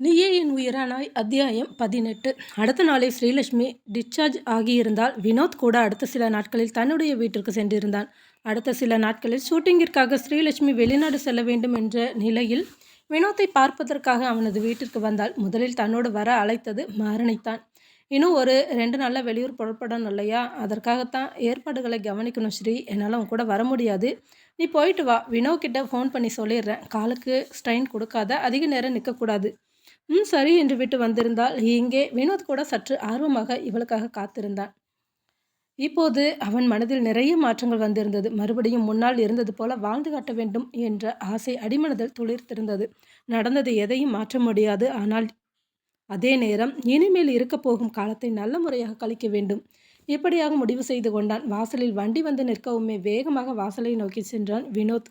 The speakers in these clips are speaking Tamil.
நீயே என் உயிரானாய் அத்தியாயம் பதினெட்டு. அடுத்த நாளே ஸ்ரீலட்சுமி டிஸ்சார்ஜ் ஆகியிருந்தால் வினோத் கூட அடுத்த சில நாட்களில் தன்னுடைய வீட்டிற்கு சென்றிருந்தான். அடுத்த சில நாட்களில் ஷூட்டிங்கிற்காக ஸ்ரீலட்சுமி வெளிநாடு செல்ல வேண்டும் என்ற நிலையில் வினோத்தை பார்ப்பதற்காக அவனது வீட்டிற்கு வந்தால் முதலில் தன்னோடு வர அழைத்தது மாரணைத்தான் இன்னும் ஒரு ரெண்டு நாளில் வெளியூர் புறப்படணும் இல்லையா? அதற்காகத்தான் ஏற்பாடுகளை கவனிக்கணும் ஸ்ரீ. என்னால் அவன் கூட வர முடியாது. நீ போயிட்டு வா. வினோ கிட்ட ஃபோன் பண்ணி சொல்லிடுறேன். காலுக்கு ஸ்ட்ரெயின் கொடுக்காத. அதிக நேரம் நிற்கக்கூடாது ம் சரி என்று விட்டு வந்திருந்தால் இங்கே வினோத் கூட சற்று ஆர்வமாக இவளுக்காக காத்திருந்தான் இப்போது அவன் மனதில் நிறைய மாற்றங்கள் வந்திருந்தது. மறுபடியும் முன்னால் இருந்தது போல வாழ்ந்து காட்ட வேண்டும் என்ற ஆசை அடிமனதில் துளிர்த்திருந்தது. நடந்தது எதையும் மாற்ற முடியாது. ஆனால் அதே நேரம் இனிமேல் இருக்கப் போகும் காலத்தை நல்ல முறையாக கழிக்க வேண்டும். இப்படியாக முடிவு செய்து கொண்டான். வாசலில் வண்டி வந்து நிற்கவுமே வேகமாக வாசலை நோக்கி சென்றான் வினோத்.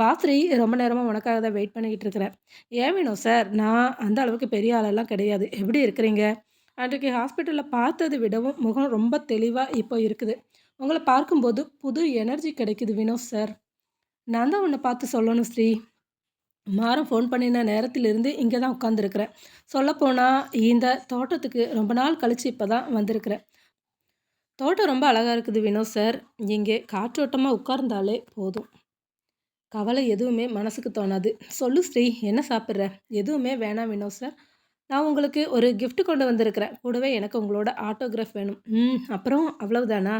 வாசலி ரொம்ப நேரமாக உனக்காக தான் வெயிட் பண்ணிக்கிட்டு இருக்கிறேன். ஏன் வினோத் சார் நான் அந்த அளவுக்கு பெரிய ஆளெல்லாம் கிடையாது. எப்படி இருக்கிறீங்க? அன்றைக்கு ஹாஸ்பிட்டலில் பார்த்ததை விடவும் முகம் ரொம்ப தெளிவாக இப்போ இருக்குது. உங்களை பார்க்கும்போது புது எனர்ஜி கிடைக்குது வினோத் சார் நான் தான் உன்னை பார்த்து சொல்லணும் ஸ்ரீ. மாறம் ஃபோன் பண்ணின நேரத்திலிருந்து இங்கே தான் உட்காந்துருக்குறேன் சொல்லப்போனால் இந்த தோட்டத்துக்கு ரொம்ப நாள் கழித்து இப்போ தான் வந்திருக்கிறேன். தோட்டம் ரொம்ப அழகாக இருக்குது வினோத் சார். இங்கே காற்றோட்டமாக உட்கார்ந்தாலே போதும். கவலை எதுவுமே மனசுக்கு தோணாது. சொல்லு ஸ்ரீ என்ன சாப்பிட்ற? எதுவுமே வேணாம் வினோத் சார். நான் உங்களுக்கு ஒரு கிஃப்ட் கொண்டு வந்திருக்கிறேன். கூடவே எனக்கு உங்களோட ஆட்டோகிராஃப் வேணும். ம் அப்புறம் அவ்வளவுதானா?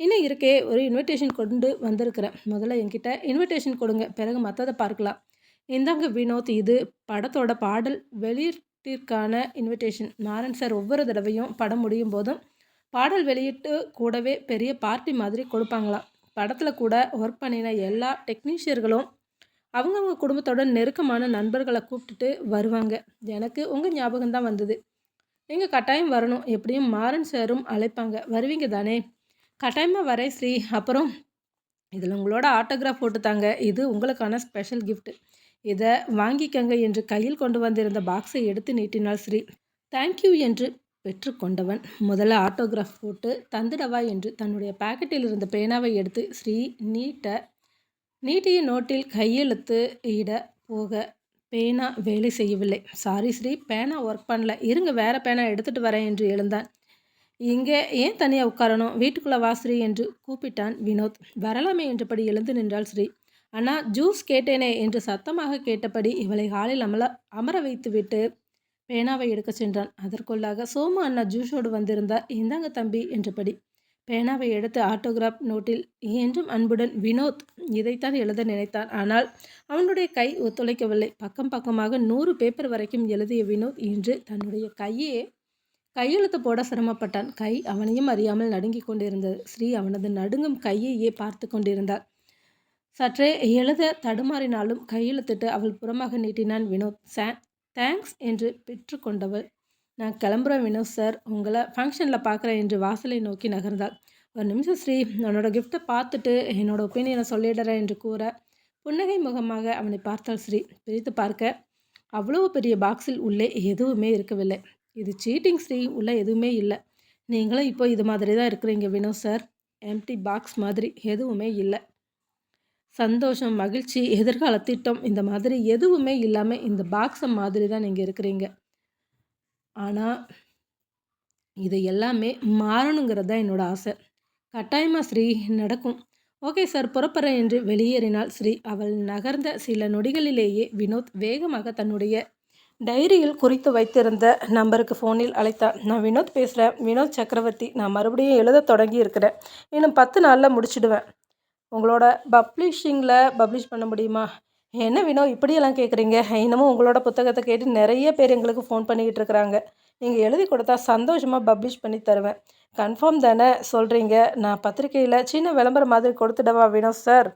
இன்னும் இருக்கே ஒரு இன்விடேஷன் கொண்டு வந்திருக்கிறேன். முதல்ல என்கிட்ட இன்விடேஷன் கொடுங்க. பிறகு மற்றதை பார்க்கலாம். இந்தாங்க வினோத் இது படத்தோட பாடல். வெளியீட்டிற்கான இன்விடேஷன் மாறன் சார் ஒவ்வொரு தடவையும் படம் முடியும் போதும் பாடல் வெளியிட்டு கூடவே பெரிய பார்ட்டி மாதிரி கொடுப்பாங்களாம். படத்தில் கூட ஒர்க் பண்ணின எல்லா டெக்னீஷியர்களும் அவங்கவுங்க குடும்பத்தோட நெருக்கமான நண்பர்களை கூப்பிட்டுட்டு வருவாங்க. எனக்கு உங்கள் ஞாபகம் தான் வந்தது. நீங்கள் கட்டாயம் வரணும். எப்படியும் மாறன் சாரும் அழைப்பாங்க. வருவீங்க தானே? கட்டாயமாக வரேன் ஸ்ரீ. அப்புறம் இதில் உங்களோட ஆட்டோகிராஃப் போட்டு தாங்க. இது உங்களுக்கான ஸ்பெஷல் கிஃப்ட் இதை வாங்கிக்கங்க என்று கையில் கொண்டு வந்திருந்த பாக்ஸை எடுத்து நீட்டினாள் ஸ்ரீ. தேங்க்யூ என்று பெற்றுக்கொண்டவன். முதல்ல ஆட்டோகிராஃப் போட்டு தந்துடவா என்று தன்னுடைய பாக்கெட்டில் இருந்த பேனாவை எடுத்து ஸ்ரீ நீட்ட நீட்டிய நோட்டில் கையெழுத்து இட போக பேனா வேலை செய்யவில்லை. சாரி ஸ்ரீ பேனா ஒர்க் பண்ணல. இருங்க வேற பேனா எடுத்துட்டு வரேன் என்று எழுந்தான். இங்கே ஏன் தனியாக உட்காரணும்? வீட்டுக்குள்ளே வா ஸ்ரீ என்று கூப்பிட்டான் வினோத். வரலாமே என்றபடி எழுந்து நின்றாள் ஸ்ரீ. அண்ணா ஜூஸ் கேட்டேனே என்று சத்தமாக கேட்டபடி இவளை ஹாலில் அமல அமர வைத்துவிட்டு பேனாவை எடுக்க சென்றான். அதற்குள்ளாக சோமு அண்ணா ஜூஸோடு வந்திருந்தார். இந்தாங்க தம்பி என்றபடி பேனாவை எடுத்து ஆட்டோகிராஃப் நோட்டில் என்றும் அன்புடன் வினோத் இதைத்தான் எழுத நினைத்தான். ஆனால் அவனுடைய கை ஒத்துழைக்கவில்லை. பக்கம் பக்கமாக நூறு பேப்பர் வரைக்கும் எழுதிய வினோத் இன்று தன்னுடைய கையே கையெழுத்து போட சிரமப்பட்டான். கை அவனையும் அறியாமல் நடுங்கிக் கொண்டிருந்தது. ஸ்ரீ அவனது நடுங்கும் கையையே பார்த்து கொண்டிருந்தாள் சற்றே எழுத தடுமாறினாலும் கையெழுத்திட்டு அவள் புறமாக நீட்டினான் வினோத். சார் தேங்க்ஸ் என்று பெற்றுக்கொண்டவள் நான் கிளம்புறேன் வினோத் சார். உங்களை ஃபங்க்ஷனில் பார்க்குறேன் என்று வாசலை நோக்கி நகர்ந்தாள். ஒரு நிமிஷம் ஸ்ரீ என்னோட கிஃப்ட்டை பார்த்துட்டு என்னோட ஒப்பீனியனை சொல்லிடுறேன் என்று கூற புன்னகை முகமாக அவனை பார்த்தாள் ஸ்ரீ. பிரித்து பார்க்க. அவ்வளவு பெரிய பாக்ஸில் உள்ளே எதுவுமே இருக்கவில்லை. இது சீட்டிங் ஸ்ரீ. உள்ளே எதுவுமே இல்லை. நீங்களும் இப்போ இது மாதிரி தான் இருக்கிறீங்க வினோத் சார். எம்டி பாக்ஸ் மாதிரி எதுவுமே இல்லை. சந்தோஷம் மகிழ்ச்சி எதிர்கால திட்டம் இந்த மாதிரி எதுவுமே இல்லாமல் இந்த பாக்ஸை மாதிரி தான் நீங்கள் இருக்கிறீங்க. ஆனால் இது எல்லாமே மாறணுங்கிறது தான் என்னோட ஆசை. கட்டாயமாக ஸ்ரீ நடக்கும். ஓகே சார் புறப்படுறேன் என்று வெளியேறினாள் ஸ்ரீ. அவள் நகர்ந்த சில நொடிகளிலேயே வினோத் வேகமாக தன்னுடைய டைரியில் குறித்து வைத்திருந்த நம்பருக்கு ஃபோனில் அழைத்தான் நான் வினோத் பேசுகிறேன் வினோத் சக்கரவர்த்தி நான் மறுபடியும் எழுத தொடங்கி இருக்கிறேன். இன்னும் பத்து நாளில் முடிச்சிடுவேன். உங்களோட பப்ளிஷிங்கில் பப்ளிஷ் பண்ண முடியுமா? என்ன வினோ இப்படியெல்லாம் கேட்குறீங்க இன்னமும் உங்களோட புத்தகத்தை கேட்டு நிறைய பேர் எங்களுக்கு ஃபோன் பண்ணிக்கிட்டு இருக்கிறாங்க. நீங்கள் எழுதி கொடுத்தா சந்தோஷமாக பப்ளிஷ் பண்ணி தருவேன். கன்ஃபார்ம் தானே சொல்கிறீங்க நான் பத்திரிக்கையில் சின்ன விளம்பரம் மாதிரி கொடுத்துடவா வினோ சார்?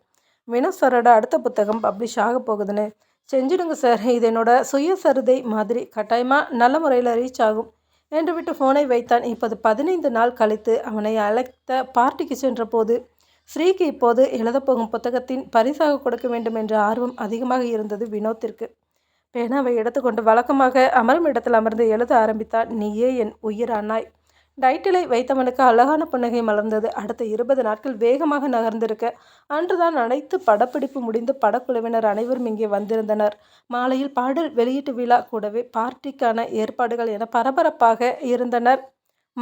வினோ சாரோட அடுத்த புத்தகம் பப்ளிஷ் ஆக போகுதுன்னு. செஞ்சிடுங்க சார். இது என்னோட சுயசரிதை மாதிரி கட்டாயமாக நல்ல முறையில் ரீச் ஆகும். என்று விட்டு ஃபோனை வைத்தான். இப்போது பதினைந்து நாள் கழித்து அவனை அழைத்த பார்ட்டிக்கு சென்ற போது ஸ்ரீக்கு இப்போது எழுதப்போகும் புத்தகத்தின் பரிசாக கொடுக்க வேண்டும் என்ற ஆர்வம் அதிகமாக இருந்தது வினோத்திற்கு. பேனாவை எடுத்துக்கொண்டு வழக்கமாக அமரும் இடத்தில் அமர்ந்து எழுத ஆரம்பித்தார் நீயே என் உயிரானாய் டைட்டிலை வைத்தவனுக்கு அழகான புன்னகை மலர்ந்தது. அடுத்த இருபது நாட்கள் வேகமாக நகர்ந்திருக்க அன்றுதான் அனைத்து படப்பிடிப்பு முடிந்து படக்குழுவினர் அனைவரும் இங்கே வந்திருந்தனர். மாலையில் பாடல் வெளியீட்டு விழா கூடவே பார்ட்டிக்கான ஏற்பாடுகள் என பரபரப்பாக இருந்தனர்.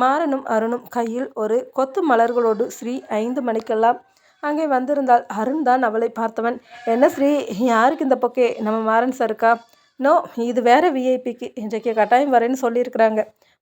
மாறனும் அருணும் கையில் ஒரு கொத்து மலர்களோடு ஸ்ரீ ஐந்து மணிக்கெல்லாம் அங்கே வந்திருந்தால் அருண் தான் அவளை பார்த்தவன். என்ன ஸ்ரீ? யாருக்கு இந்த பொக்கே? நம்ம மாறன் சருக்கா நோ இது வேற விஐபிக்கு இன்றைக்கு கட்டாயம் வரேன்னு சொல்லியிருக்கிறாங்க.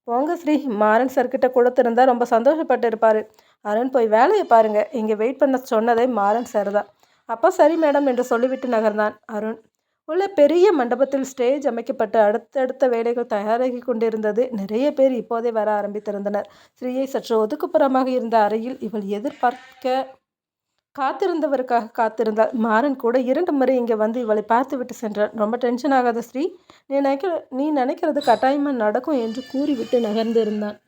போங்க ஸ்ரீ. மாறன் சார்கிட்ட கொடுத்துருந்தா ரொம்ப சந்தோஷப்பட்டு இருப்பார். அருண் போய் வேலையை பாருங்க. இங்கே வெயிட் பண்ண சொன்னதே மாறன் சார் தான். அப்போ சரி மேடம் என்று சொல்லிவிட்டு நகர்ந்தான். அருண் உள்ள பெரிய மண்டபத்தில் ஸ்டேஜ் அமைக்கப்பட்டு அடுத்தடுத்த வேலைகள் தயாராகி கொண்டிருந்தது. நிறைய பேர் இப்போதே வர ஆரம்பித்திருந்தனர். ஸ்ரீயை சற்று ஒதுக்குப்புறமாக இருந்த அறையில் இவள் எதிர்பார்க்க காத்திருந்தவருக்காக காத்திருந்தாள். மாறன் கூட இரண்டு முறை இங்கே வந்து இவளை பார்த்துவிட்டு சென்றான். ரொம்ப டென்ஷன் ஆகாத ஸ்ரீ. நீ நினைக்கிற நீ நினைக்கிறது கட்டாயமாக நடக்கும் என்று கூறிவிட்டு நகர்ந்திருந்தான்.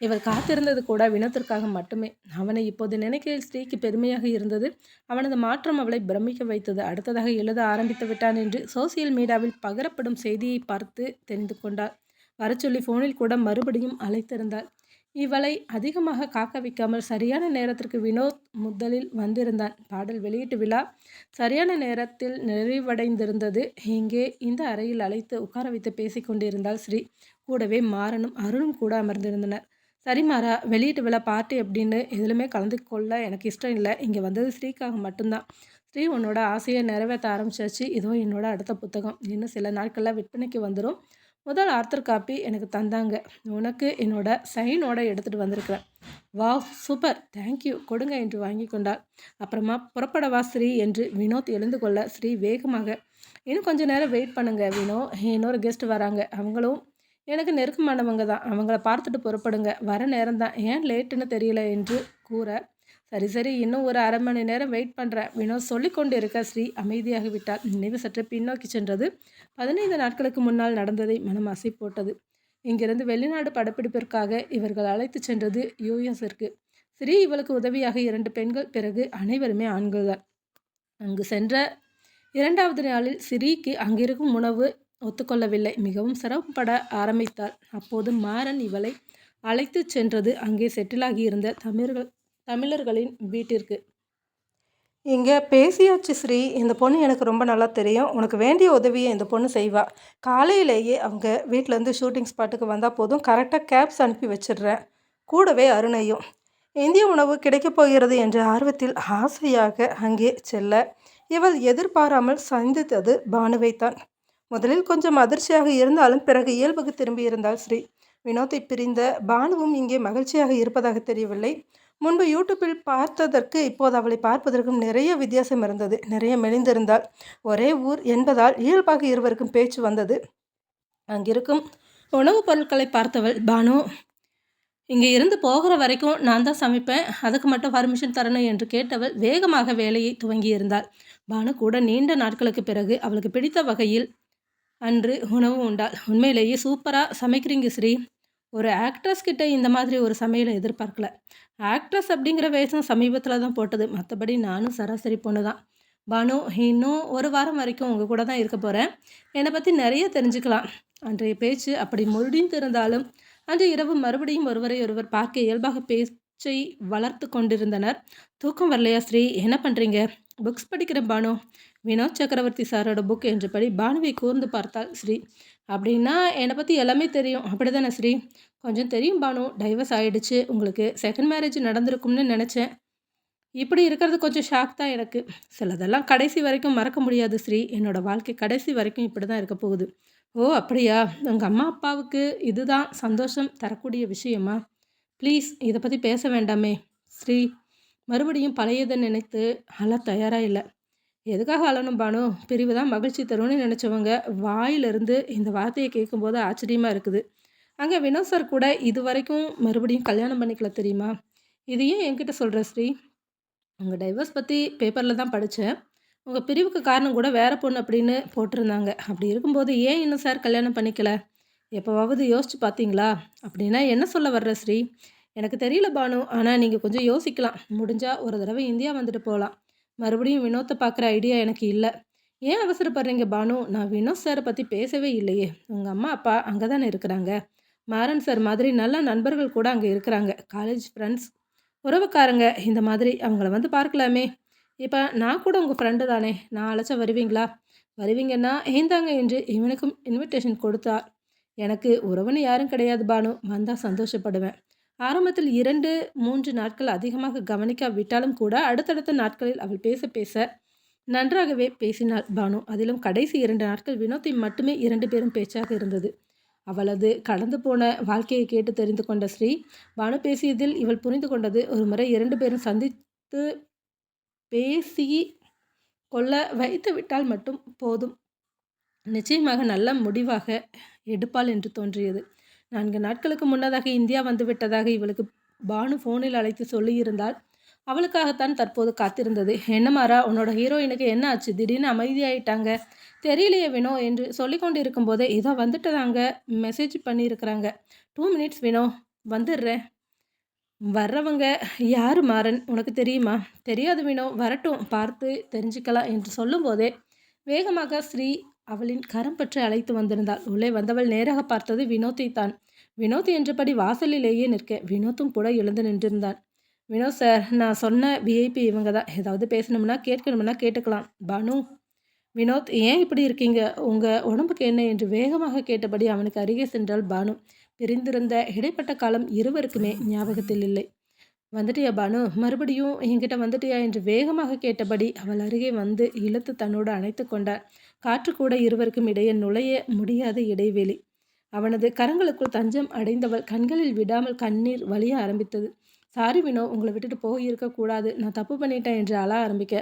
இவள் காத்திருந்தது கூட வினத்திற்காக மட்டுமே. அவனை இப்போது நினைக்கையில் ஸ்ரீக்கு பெருமையாக இருந்தது. அவனது மாற்றம் அவளை பிரமிக்க வைத்தது. அடுத்ததாக எழுத ஆரம்பித்து விட்டான் என்று சோசியல் மீடியாவில் பகரப்படும் செய்தியை பார்த்து தெரிந்து கொண்டார். வரச்சொல்லி ஃபோனில் கூட மறுபடியும் அழைத்திருந்தாள் இவளை அதிகமாக காக்க வைக்காமல் சரியான நேரத்திற்கு வினோத் முதலில் வந்திருந்தான். பாடல் வெளியீட்டு விழா சரியான நேரத்தில் நிறைவடைந்திருந்தது. இங்கே இந்த அறையில் அழைத்து உட்கார வைத்து பேசிக்கொண்டிருந்தால் ஸ்ரீ. கூடவே மாறனும் அருணும் கூட அமர்ந்திருந்தனர். சரி மாறா வெளியீட்டு விழா பார்ட்டி அப்படின்னு எதுலுமே கலந்து கொள்ள எனக்கு இஷ்டம் இல்லை. இங்கே வந்தது ஸ்ரீக்காக மட்டும்தான். ஸ்ரீ உன்னோட ஆசையை நிறைவேற்ற ஆரம்பிச்சாச்சு. இதோ என்னோட அடுத்த புத்தகம். இன்னும் சில நாட்களில் விற்பனைக்கு வந்துடும் முதல் ஆர்த்தர் காப்பி எனக்கு தந்தாங்க. உனக்கு என்னோட சைனோட எடுத்துகிட்டு வந்திருக்கிறேன். வா சூப்பர். தேங்க்யூ கொடுங்க என்று வாங்கி கொண்டாள். அப்புறமா புறப்படவா ஸ்ரீ என்று வினோத் எழுந்து கொள்ள ஸ்ரீ வேகமாக இன்னும் கொஞ்சம் நேரம் வெயிட் பண்ணுங்க வினோ. இன்னொரு கெஸ்ட் வராங்க. அவங்களும் எனக்கு நெருக்கமானவங்க தான். அவங்கள பார்த்துட்டு புறப்படுங்க. வர நேரம் தான் ஏன் லேட்டுன்னு தெரியல என்று கூற சரி சரி இன்னும் ஒரு அரை மணி நேரம் வெயிட் பண்ணுறேன் வினோத் சொல்லிக்கொண்டு இருக்க ஸ்ரீ அமைதியாக விட்டால் நினைவு சற்று பின்னோக்கி சென்றது. பதினைந்து நாட்களுக்கு முன்னால் நடந்ததை மனம் அசை போட்டது. இங்கிருந்து வெளிநாடு படப்பிடிப்பிற்காக இவர்கள் அழைத்து சென்றது யூஎஸிற்கு. ஸ்ரீ இவளுக்கு உதவியாக இரண்டு பெண்கள் பிறகு அனைவருமே ஆண்கள்தான் அங்கு சென்ற இரண்டாவது நாளில் ஸ்ரீக்கு அங்கிருக்கும் உணவு ஒத்துக்கொள்ளவில்லை. மிகவும் சிரமப்பட ஆரம்பித்தாள். அப்போது மாறன் இவளை அழைத்து சென்றது அங்கே செட்டிலாகி இருந்த தமிழர்கள் தமிழர்களின் வீட்டிற்கு. இங்கே பேசியாச்சு ஸ்ரீ. இந்த பொண்ணு எனக்கு ரொம்ப நல்லா தெரியும். உனக்கு வேண்டிய உதவியை இந்த பொண்ணு செய்வா. காலையிலேயே அவங்க வீட்டிலேருந்து ஷூட்டிங் ஸ்பாட்டுக்கு வந்தால் போதும். கரெக்டாக கேப்ஸ் அனுப்பி வச்சிடுறேன். கூடவே அருணையும். இந்திய உணவு கிடைக்கப் போகிறது என்ற ஆர்வத்தில் ஆசையாக அங்கே செல்ல இவள் எதிர்பாராமல் சந்தித்தது பானுவைத்தான். முதலில் கொஞ்சம் அதிர்ச்சியாக இருந்தாலும் பிறகு இயல்புக்கு திரும்பியிருந்தால் ஸ்ரீ. வினோத்தை பிரிந்த பானுவும் இங்கே மகிழ்ச்சியாக இருப்பதாக தெரியவில்லை. முன்பு யூடியூப்பில் பார்த்ததற்கு இப்போது அவளை பார்ப்பதற்கும் நிறைய வித்தியாசம் இருந்தது. நிறைய மெலிந்திருந்தாள். ஒரே ஊர் என்பதால் இயல்பாக இருவருக்கும் பேச்சு வந்தது. அங்கிருக்கும் உணவுப் பொருட்களை பார்த்தவள் பானு இங்கே இருந்து போகிற வரைக்கும் நான் தான் சமைப்பேன். அதுக்கு மட்டும் பர்மிஷன் தரணும் என்று கேட்டவள் வேகமாக வேலையை துவங்கியிருந்தாள். பானு கூட நீண்ட நாட்களுக்கு பிறகு அவளுக்கு பிடித்த வகையில் அன்று உணவு உண்டாள் உண்மையிலேயே சூப்பராக சமைக்கிறீங்க ஸ்ரீ. ஒரு ஆக்ட்ரஸ் கிட்ட இந்த மாதிரி ஒரு சமையலை எதிர்பார்க்கல. ஆக்ட்ரஸ் அப்படிங்கிற வேஷம் சமீபத்தில் தான் போட்டது. மற்றபடி நானும் சராசரி பொண்ணு தான். பானு இன்னும் ஒரு வாரம் வரைக்கும் உங்கள் கூட தான் இருக்க போகிறேன் என்னை பற்றி நிறைய தெரிஞ்சுக்கலாம். அன்றைய பேச்சு அப்படி முடிந்திருந்தாலும் அன்று இரவு மறுபடியும் ஒருவரை ஒருவர் பார்க்க இயல்பாக பேச்சை வளர்த்து கொண்டிருந்தனர். தூக்கம் வரலையா ஸ்ரீ? என்ன பண்ணுறீங்க புக்ஸ் படிக்கிற பானு. வினோத் சக்கரவர்த்தி சாரோட புக் என்றபடி பானுவை கூர்ந்து பார்த்தாள் ஸ்ரீ. அப்படின்னா என்னை பற்றி எல்லாமே தெரியும். அப்படி தானே ஸ்ரீ? கொஞ்சம் தெரியும் பானு. டைவர்ஸ் ஆகிடுச்சு உங்களுக்கு செகண்ட் மேரேஜ் நடந்திருக்கும்னு நினச்சேன். இப்படி இருக்கிறது கொஞ்சம் ஷாக் தான் எனக்கு. சிலதெல்லாம் கடைசி வரைக்கும் மறக்க முடியாது ஸ்ரீ. என்னோடய வாழ்க்கை கடைசி வரைக்கும் இப்படி தான் இருக்க போகுது. ஓ அப்படியா? உங்கள் அம்மா அப்பாவுக்கு இதுதான் சந்தோஷம் தரக்கூடிய விஷயமா? ப்ளீஸ் இதை பற்றி பேச வேண்டாமே. ஸ்ரீ மறுபடியும் பழையதை நினைத்து அழ தயாராக இல்லை. எதுக்காக அலனும் பானு? பிரிவு தான் மகிழ்ச்சி தரும்னு நினச்சவங்க வாயிலிருந்து இந்த வார்த்தையை கேட்கும்போது ஆச்சரியமாக இருக்குது. அங்கே வினோத் சார் கூட இது வரைக்கும் மறுபடியும் கல்யாணம் பண்ணிக்கல தெரியுமா? இதையும் என்கிட்ட சொல்கிற ஸ்ரீ. உங்கள் டைவர்ஸ் பற்றி பேப்பரில் தான் படித்தேன் உங்கள் பிரிவுக்கு காரணம் கூட வேறு பொண்ணு அப்படின்னு போட்டிருந்தாங்க. அப்படி இருக்கும்போது ஏன் இன்னும் சார் கல்யாணம் பண்ணிக்கல? எப்போவாவது யோசிச்சு பார்த்தீங்களா அப்படின்னா என்ன சொல்ல வர்ற ஸ்ரீ? எனக்கு தெரியல பானு. ஆனால் நீங்கள் கொஞ்சம் யோசிக்கலாம். முடிஞ்சால் ஒரு தடவை இந்தியா வந்துட்டு போகலாம் மறுபடியும் வினோத்தை பார்க்குற ஐடியா எனக்கு இல்லை. ஏன் அவசரப்படுறீங்க பானு? நான் வினோத் சாரை பற்றி பேசவே இல்லையே. உங்கள் அம்மா அப்பா அங்கே தானே இருக்கிறாங்க. மாறன் சார் மாதிரி நல்ல நண்பர்கள் கூட அங்கே இருக்கிறாங்க. காலேஜ் ஃப்ரெண்ட்ஸ் உறவுக்காரங்க இந்த மாதிரி அவங்கள வந்து பார்க்கலாமே. இப்போ நான் கூட உங்கள் ஃப்ரெண்டு தானே. நான் அழைச்சா வருவீங்களா? வருவீங்கன்னா ஏந்தாங்க என்று இவனுக்கும் இன்விடேஷன் கொடுத்தார் எனக்கு உறவுன்னு யாரும் கிடையாது பானு. வந்தால் சந்தோஷப்படுவேன். ஆரம்பத்தில் இரண்டு மூன்று நாட்கள் அதிகமாக கவனிக்காவிட்டாலும் கூட அடுத்தடுத்த நாட்களில் அவள் பேச பேச நன்றாகவே பேசினாள் பானு. அதிலும் கடைசி இரண்டு நாட்கள் வினோத்தை மட்டுமே இரண்டு பேரும் பேச்சாக இருந்தது. அவளது கடந்து போன வாழ்க்கையை கேட்டு தெரிந்து கொண்ட ஸ்ரீ பானு பேசியதில் இவள் புரிந்து கொண்டது ஒரு முறை இரண்டு பேரும் சந்தித்து பேசி கொள்ள வைத்து விட்டால் மட்டும் போதும். நிச்சயமாக நல்ல முடிவாக எடுப்பாள் என்று தோன்றியது. நான்கு நாட்களுக்கு முன்னதாக இந்தியா வந்துவிட்டதாக இவளுக்கு பானு ஃபோனில் அழைத்து சொல்லியிருந்தால் அவளுக்காகத்தான் தற்போது காத்திருந்தது. என்ன மாறா உன்னோட ஹீரோயினுக்கு என்ன ஆச்சு? திடீர்னு அமைதியாயிட்டாங்க. தெரியலையே வினோ என்று சொல்லிக்கொண்டு இருக்கும்போதே இதோ வந்துட்டதாங்க. மெசேஜ் பண்ணியிருக்கிறாங்க. டூ மினிட்ஸ் வினோ வந்துடுறேன் வர்றவங்க யார் மாறன்? உனக்கு தெரியுமா? தெரியாது வினோ. வரட்டும் பார்த்து தெரிஞ்சுக்கலாம் என்று சொல்லும்போதே வேகமாக ஸ்ரீ அவளின் கரம் பற்றி அழைத்து வந்திருந்தாள். உள்ளே வந்தவள் நேராக பார்த்தது வினோத்தை தான். வினோத் என்றபடி வாசலிலேயே நிற்க வினோத்தும் கூட எழுந்து நின்றிருந்தான். வினோத் சார் நான் சொன்ன விஐபி இவங்க தான். ஏதாவது பேசணும்னா கேட்கணும்னா கேட்டுக்கலாம். பானு வினோத் ஏன் இப்படி இருக்கீங்க? உங்கள் உடம்புக்கு என்ன? என்று வேகமாக கேட்டபடி அவனுக்கு அருகே சென்றாள் பானு. பிரிந்திருந்த இடைப்பட்ட காலம் இருவருக்குமே ஞாபகத்தில் இல்லை. வந்துட்டியா பானு? மறுபடியும் என்கிட்ட வந்துட்டியா? என்று வேகமாக கேட்டபடி அவள் அருகே வந்து இழுத்து தன்னோடு அணைத்து கொண்டார் காற்று கூட இருவருக்கும் இடையே நுழைய முடியாத இடைவெளி. அவனது கரங்களுக்குள் தஞ்சம் அடைந்தவள் கண்களில் விடாமல் கண்ணீர் வலிய ஆரம்பித்தது. சாரி வினோ உங்களை விட்டுட்டு போய் இருக்கக்கூடாது நான் தப்பு பண்ணிட்டேன் என்று அழ ஆரம்பிக்க.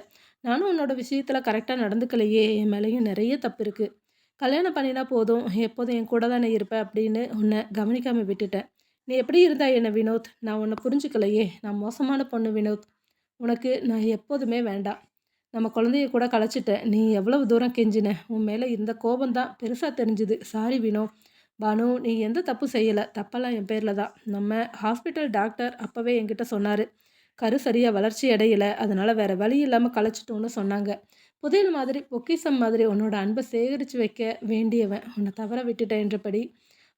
நானும் உன்னோட விஷயத்தில் கரெக்டாக நடந்துக்கலையே. என் மேலேயும் நிறைய தப்பு இருக்குது கல்யாணம் பண்ணினா போதும். எப்போதும் என் கூட தானே இருப்பேன் அப்படின்னு உன்னை கவனிக்காமல் விட்டுட்டேன். நீ எப்படி இருந்தா என்ன வினோத்? நான் உன்னை புரிஞ்சுக்கலையே. நான் மோசமான பொண்ணு வினோத். உனக்கு நான் எப்போதுமே வேண்டாம். நம்ம குழந்தைய கூட கலைச்சிட்டேன் நீ எவ்வளவு தூரம் கெஞ்சின? உன் மேலே இந்த கோபம் தான் பெருசாக தெரிஞ்சுது. சாரி வினோ. பானு நீ எந்த தப்பு செய்யலை? தப்பெல்லாம் என் பேரில் தான். நம்ம ஹாஸ்பிட்டல் டாக்டர் அப்போவே என்கிட்ட சொன்னார். கரு சரியாக வளர்ச்சி அடையலை. அதனால் வேறு வழி இல்லாமல் கலைச்சிட்டோன்னு சொன்னாங்க. புதையல் மாதிரி பொக்கிசம் மாதிரி உன்னோட அன்பை சேகரித்து வைக்க வேண்டியவன். உன்னை தவற விட்டுட்டேன்றபடி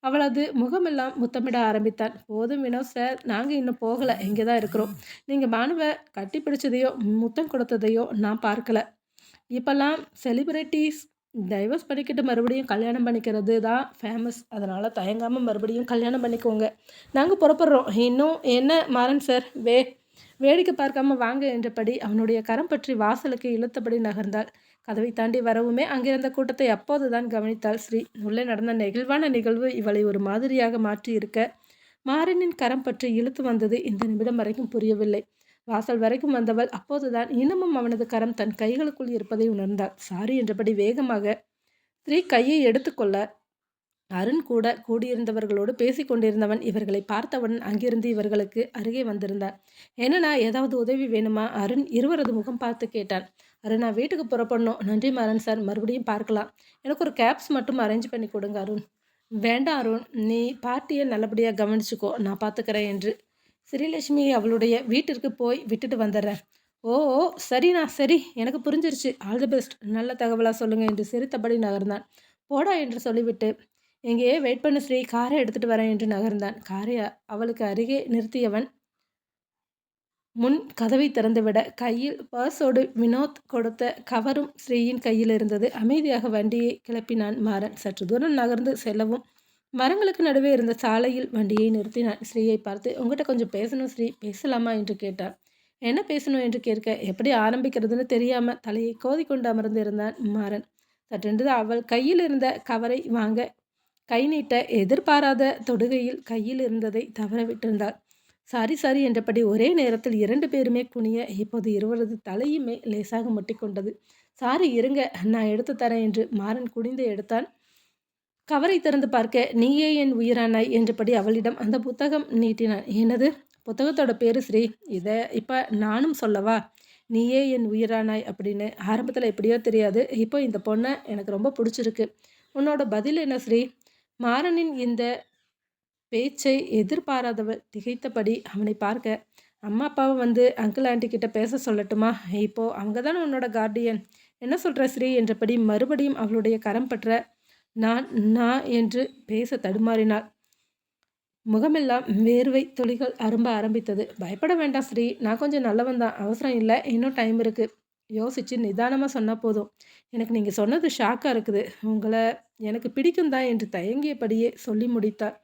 அவளது முகமெல்லாம் முத்தமிட ஆரம்பித்தான் போதும் வினோத் சார் நாங்கள் இன்னும் போகலை. இங்கே தான் இருக்கிறோம். நீங்கள் மாணவ கட்டி பிடிச்சதையோ முத்தம் கொடுத்ததையோ நான் பார்க்கல. இப்போல்லாம் செலிப்ரிட்டிஸ் டைவர்ஸ் பண்ணிக்கிட்டு மறுபடியும் கல்யாணம் பண்ணிக்கிறது தான் ஃபேமஸ் அதனால் தயங்காமல் மறுபடியும் கல்யாணம் பண்ணிக்கோங்க. நாங்கள் புறப்படுறோம். இன்னும் என்ன மாறன் சார்? வே வேடிக்கை பார்க்காம வாங்க என்றபடி அவனுடைய கரம் பற்றி வாசலுக்கு இழுத்தபடி நகர்ந்தாள். கதவை தாண்டி வரவுமே அங்கிருந்த கூட்டத்தை அப்போதுதான் கவனித்தாள். ஸ்ரீ உள்ளே நடந்த நெகிழ்வான நிகழ்வு இவளை ஒரு மாதிரியாக மாற்றி இருக்க மாறனின் கரம் பற்றி இழுத்து வந்தது இந்த நிமிடம் வரைக்கும் புரியவில்லை. வாசல் வரைக்கும் வந்தவள் அப்போதுதான் இன்னமும் அவனது கரம் தன் கைகளுக்குள் இருப்பதை உணர்ந்தாள். சாரி என்றபடி வேகமாக ஸ்ரீ கையை எடுத்துக்கொள்ள அருண் கூட கூடியிருந்தவர்களோடு பேசி கொண்டிருந்தவன் இவர்களை பார்த்தவுடன் அங்கிருந்து இவர்களுக்கு அருகே வந்திருந்தான் என்னன்னா ஏதாவது உதவி வேணுமா? அருண் இருவரது முகம் பார்த்து கேட்டான். அருண் நான் வீட்டுக்கு புறப்படணும். நன்றி மாறன் சார். மறுபடியும் பார்க்கலாம். எனக்கு ஒரு கேப்ஸ் மட்டும் அரேஞ்ச் பண்ணி கொடுங்க அருண். வேண்டாம் அருண். நீ பார்ட்டியை நல்லபடியாக கவனிச்சுக்கோ. நான் பார்த்துக்கிறேன் என்று. ஸ்ரீலட்சுமி அவளுடைய வீட்டிற்கு போய் விட்டுட்டு வந்துடுறேன் ஓ ஓ சரிண்ணா சரி. எனக்கு புரிஞ்சிருச்சு. All the best. நல்ல தகவலாக சொல்லுங்கள் என்று சிரித்தபடி நகர்ந்தான். போடா என்று சொல்லிவிட்டு எங்கேயே வெயிட் பண்ண ஸ்ரீ. காரை எடுத்துகிட்டு வரேன் என்று நகர்ந்தான். காரை அவளுக்கு அருகே நிறுத்தியவன் முன் கதவை திறந்துவிட கையில் பர்ஸோடு வினோத் கொடுத்த கவரும் ஸ்ரீயின் கையில் இருந்தது. அமைதியாக வண்டியை கிளப்பினான் மாறன். சற்று தூரம் நகர்ந்து செல்லவும் மரங்களுக்கு நடுவே இருந்த சாலையில் வண்டியை நிறுத்தினான். ஸ்ரீயை பார்த்து உங்ககிட்ட கொஞ்சம் பேசணும் ஸ்ரீ. பேசலாமா? என்று கேட்டான். என்ன பேசணும்? என்று கேட்க எப்படி ஆரம்பிக்கிறதுன்னு தெரியாம தலையை கோதி கொண்டு அமர்ந்து இருந்தான் மாறன். சற்றென்று அவள் கையில் இருந்த கவரை வாங்க கை நீட்ட எதிர்பாராத தொடுகையில் கையில் இருந்ததை தவறவிட்டிருந்தார் சாரி சாரி என்றபடி ஒரே நேரத்தில் இரண்டு பேருமே குனிய இப்போது இருவரது தலையுமே லேசாக முட்டிக்கொண்டது. சாரி இருங்க நான் எடுத்து தரேன் என்று மாறன் குனிந்து எடுத்தான். கவரை திறந்து பார்க்க நீயே என் உயிரானாய் என்றபடி அவளிடம் அந்த புத்தகம் நீட்டினான். எனது புத்தகத்தோட பேரு ஸ்ரீ? இதை இப்போ நானும் சொல்லவா? நீயே என் உயிரானாய் அப்படின்னு ஆரம்பத்தில் எப்படியோ தெரியாது. இப்போ இந்த பொண்ணை எனக்கு ரொம்ப பிடிச்சிருக்கு. உன்னோட பதில் என்ன ஸ்ரீ? மாறனின் இந்த பேச்சை எதிர்பாராதவர் திகைத்தபடி அவனை பார்க்க அம்மா அப்பாவை வந்து அங்கிள் ஆண்டி கிட்ட பேச சொல்லட்டுமா இப்போது அவங்க தானே உன்னோட கார்டியன் என்ன சொல்கிற ஸ்ரீ என்றபடி மறுபடியும் அவளுடைய கரம் பற்ற நான் நான் என்று பேச தடுமாறினாள் முகமெல்லாம் வேர்வை துளிகள் அரும்ப ஆரம்பித்தது. பயப்பட வேண்டாம் ஸ்ரீ. நான் கொஞ்சம் நல்லவன் தான். அவசரம் இல்லை இன்னும் டைம் இருக்குது யோசிச்சு நிதானமாக சொன்னால் போதும். எனக்கு நீங்கள் சொன்னது ஷாக்காக இருக்குது. உங்களை எனக்கு பிடிக்கும் தான் என்று தயங்கியபடியே சொல்லி முடித்தார்.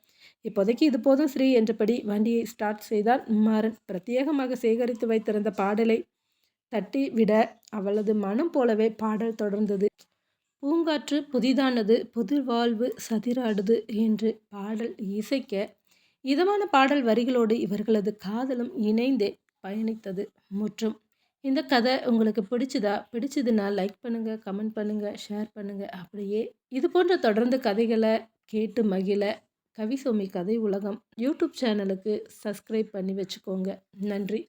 இப்போதைக்கு இது போதும் ஸ்ரீ என்றபடி வண்டியை ஸ்டார்ட் செய்தான் மாறன். பிரத்யேகமாக சேகரித்து வைத்திருந்த பாடலை தட்டி விட அவளது மனம் போலவே பாடல் தொடர்ந்தது. பூங்காற்று புதிதானது புதுவாழ்வு சதிராடுது என்று பாடல் இசைக்க, இதமான பாடல் வரிகளோடு இவர்களது காதலும் இணைந்தே பயணித்தது முற்றும். இந்த கதை உங்களுக்கு பிடிச்சதா? பிடிச்சதுன்னா லைக் பண்ணுங்கள் கமெண்ட் பண்ணுங்கள் ஷேர் பண்ணுங்கள் அப்படியே இது போன்ற தொடர்ந்து கதைகளை கேட்டு மகிழ கவிசோமி கதை உலகம் யூடியூப் சேனலுக்கு சப்ஸ்கிரைப் பண்ணி வச்சுக்கோங்க. நன்றி.